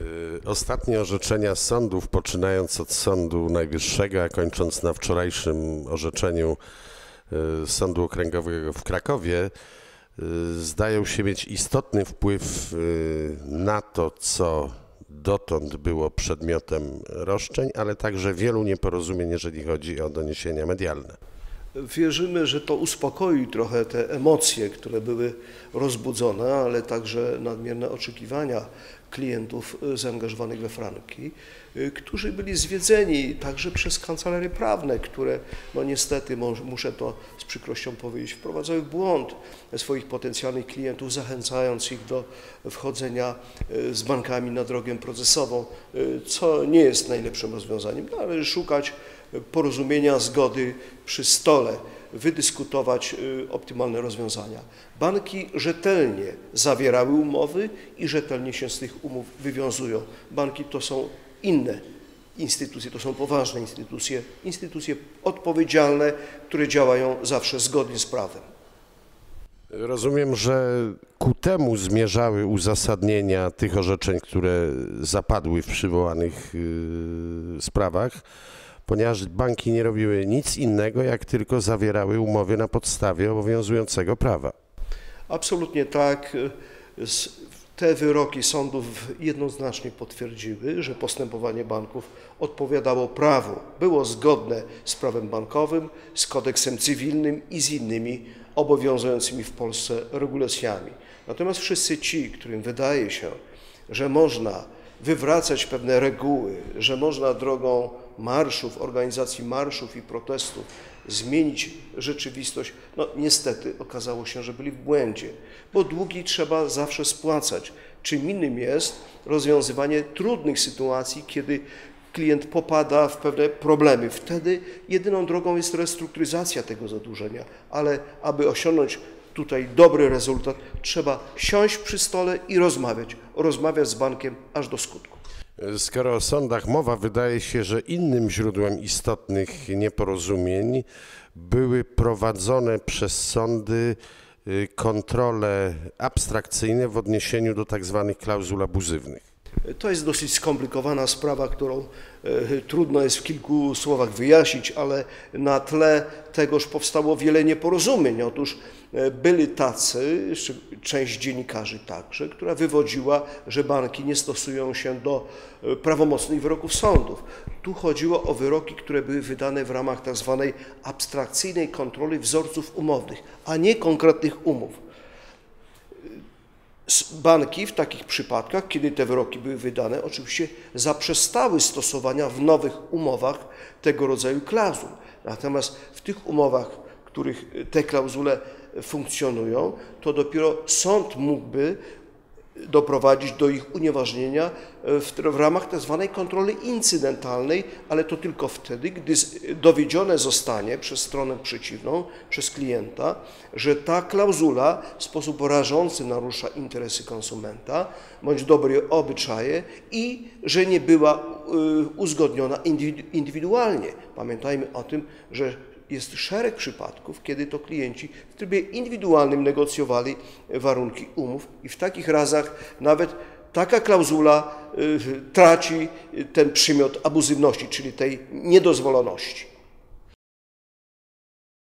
Y, Ostatnie orzeczenia sądów, poczynając od Sądu Najwyższego, a kończąc na wczorajszym orzeczeniu y, Sądu Okręgowego w Krakowie, y, zdają się mieć istotny wpływ na to, co dotąd było przedmiotem roszczeń, ale także wielu nieporozumień, jeżeli chodzi o doniesienia medialne. Wierzymy, że to uspokoi trochę te emocje, które były rozbudzone, ale także nadmierne oczekiwania klientów zaangażowanych we franki, y, którzy byli zwiedzeni także przez kancelarie prawne, które no niestety, muszę to z przykrością powiedzieć, wprowadzały w błąd swoich potencjalnych klientów, zachęcając ich do wchodzenia y, z bankami na drogę procesową, y, co nie jest najlepszym rozwiązaniem. Należy szukać porozumienia, zgody przy stole, wydyskutować y, optymalne rozwiązania. Banki rzetelnie zawierały umowy i rzetelnie się z tych umów wywiązują. Banki to są inne instytucje, to są poważne instytucje, instytucje odpowiedzialne, które działają zawsze zgodnie z prawem. Rozumiem, że ku temu zmierzały uzasadnienia tych orzeczeń, które zapadły w przywołanych y, sprawach, ponieważ banki nie robiły nic innego, jak tylko zawierały umowy na podstawie obowiązującego prawa. Absolutnie tak. Te wyroki sądów jednoznacznie potwierdziły, że postępowanie banków odpowiadało prawu, było zgodne z prawem bankowym, z kodeksem cywilnym i z innymi obowiązującymi w Polsce regulacjami. Natomiast wszyscy ci, którym wydaje się, że można wywracać pewne reguły, że można drogą marszów, organizacji marszów i protestów zmienić rzeczywistość, no niestety okazało się, że byli w błędzie, bo długi trzeba zawsze spłacać. Czym innym jest rozwiązywanie trudnych sytuacji, kiedy klient popada w pewne problemy. Wtedy jedyną drogą jest restrukturyzacja tego zadłużenia, ale aby osiągnąć tutaj dobry rezultat, trzeba siąść przy stole i rozmawiać, rozmawiać z bankiem aż do skutku. Skoro o sądach mowa, wydaje się, że innym źródłem istotnych nieporozumień były prowadzone przez sądy y, kontrole abstrakcyjne w odniesieniu do tak zwanych klauzul abuzywnych. To jest dosyć skomplikowana sprawa, którą e, trudno jest w kilku słowach wyjaśnić, ale na tle tegoż powstało wiele nieporozumień. Otóż e, byli tacy, część dziennikarzy także, która wywodziła, że banki nie stosują się do e, prawomocnych wyroków sądów. Tu chodziło o wyroki, które były wydane w ramach tak zwanej abstrakcyjnej kontroli wzorców umownych, a nie konkretnych umów. Banki w takich przypadkach, kiedy te wyroki były wydane, oczywiście zaprzestały stosowania w nowych umowach tego rodzaju klauzul. Natomiast w tych umowach, w których te klauzule funkcjonują, to dopiero sąd mógłby doprowadzić do ich unieważnienia e, w, w ramach tzw. kontroli incydentalnej, ale to tylko wtedy, gdy dowiedzione zostanie przez stronę przeciwną, przez klienta, że ta klauzula w sposób rażący narusza interesy konsumenta bądź dobre obyczaje i że nie była y, uzgodniona indywidu- indywidualnie. Pamiętajmy o tym, że jest szereg przypadków, kiedy to klienci w trybie indywidualnym negocjowali warunki umów i w takich razach nawet taka klauzula y, traci ten przymiot abuzywności, czyli tej niedozwoloności.